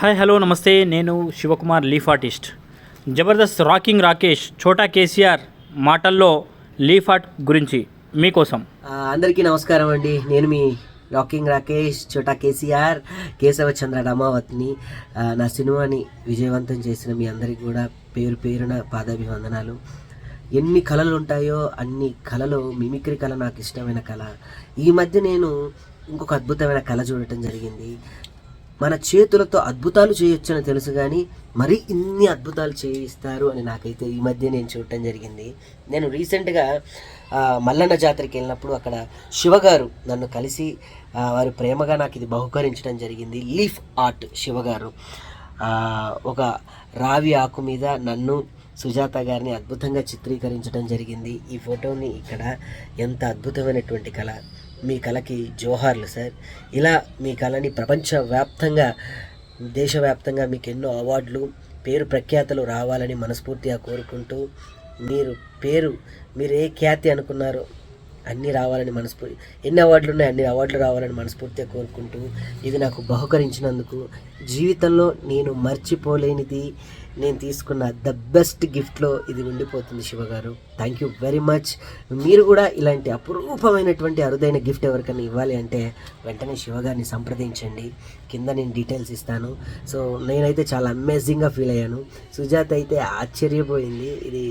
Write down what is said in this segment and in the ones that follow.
Hi hello నమస్తే. నేను Shivakumar leaf artist. Jabardasth rocking Rakesh Chota KCR మాటల్లో leaf art గురించి మీకోసం. అందరికీ నమస్కారం అండి. నేను మీ రాకింగ్ రాకేష్ చోటా కేసీఆర్ కేశవ చంద్ర రమావత్ని నా సినిమాని విజయవంతం చేసిన మీ అందరికీ కూడా పేరు పేరున పాదాభివందనాలు. ఎన్ని కళలు ఉంటాయో అన్ని కళలు మిమిక్రీ కళ నాకు ఇష్టమైన కళ. ఈ మధ్య నేను ఇంకొక అద్భుతమైన కళ చూడటం జరిగింది. మన చేతులతో అద్భుతాలు చేయొచ్చని తెలుసు కానీ మరి ఇన్ని అద్భుతాలు చేయిస్తారు అని నాకైతే ఈ మధ్య నేను చూడటం జరిగింది. నేను రీసెంట్గా మల్లన్న జాతరకి వెళ్ళినప్పుడు అక్కడ శివగారు నన్ను కలిసి వారు ప్రేమగా నాకు ఇది బహుకరించడం జరిగింది. లీఫ్ ఆర్ట్ శివగారు ఒక రావి ఆకు మీద నన్ను సుజాత గారిని అద్భుతంగా చిత్రీకరించడం జరిగింది. ఈ ఫోటోని ఇక్కడ ఎంత అద్భుతమైనటువంటి కళ. మీ కళకి జోహార్లు సార్. ఇలా మీ కళని ప్రపంచవ్యాప్తంగా దేశవ్యాప్తంగా మీకు ఎన్నో అవార్డులు పేరు ప్రఖ్యాతలు రావాలని మనస్ఫూర్తిగా కోరుకుంటూ మీరు పేరు మీరు ఏ ఖ్యాతి అనుకున్నారో అన్నీ రావాలని మనస్ఫూర్తి ఎన్ని అవార్డులు ఉన్నాయి అన్ని అవార్డులు రావాలని మనస్ఫూర్తిగా కోరుకుంటూ ఇది నాకు బహుకరించినందుకు జీవితంలో నేను మర్చిపోలేనిది నేను తీసుకున్న ద బెస్ట్ గిఫ్ట్లో ఇది ఉండిపోతుంది శివగారు థ్యాంక్ యూ వెరీ మచ్ మీరు కూడా ఇలాంటి అపురూపమైనటువంటి అరుదైన గిఫ్ట్ ఎవరికైనా ఇవ్వాలి అంటే వెంటనే శివగారిని సంప్రదించండి. కింద నేను డీటెయిల్స్ ఇస్తాను. సో నేనైతే చాలా అమేజింగ్గా ఫీల్ అయ్యాను. సుజాత అయితే ఆశ్చర్యపోయింది. ఇది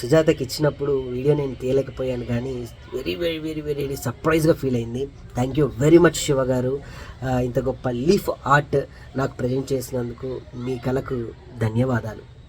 సుజాతకి ఇచ్చినప్పుడు వీడియో నేను తీయలేకపోయాను కానీ వెరీ వెరీ వెరీ వెరీ సర్ప్రైజ్గా ఫీల్ అయింది. Thank you very much Shiva గారు. ఇంత గొప్ప లీఫ్ ఆర్ట్ నాకు ప్రజెంట్ చేసినందుకు మీ కళకు ధన్యవాదాలు.